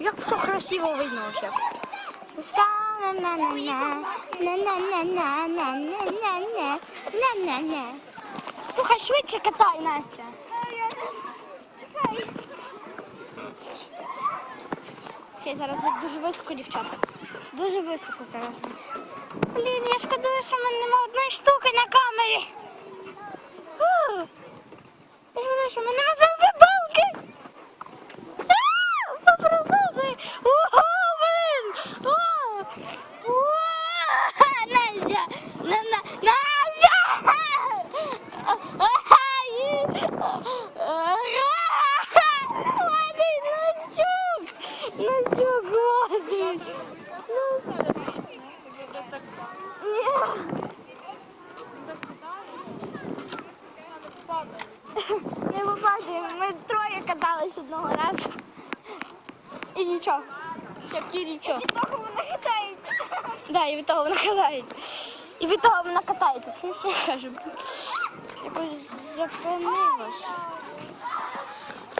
Як все красиво видно вообще. Слухай, швидше катай, Настя. Хей, зараз буде дуже високо, дівчата. Дуже високо зараз буде. Блін, я шкодую, що в мене немає одної штуки на камері. Не попадемо, ми троє катались одного разу. І нічого. І нічого. Від того вона хитається. Да, і від того вона катається. І від того вона катається. Що я кажу? запинилося.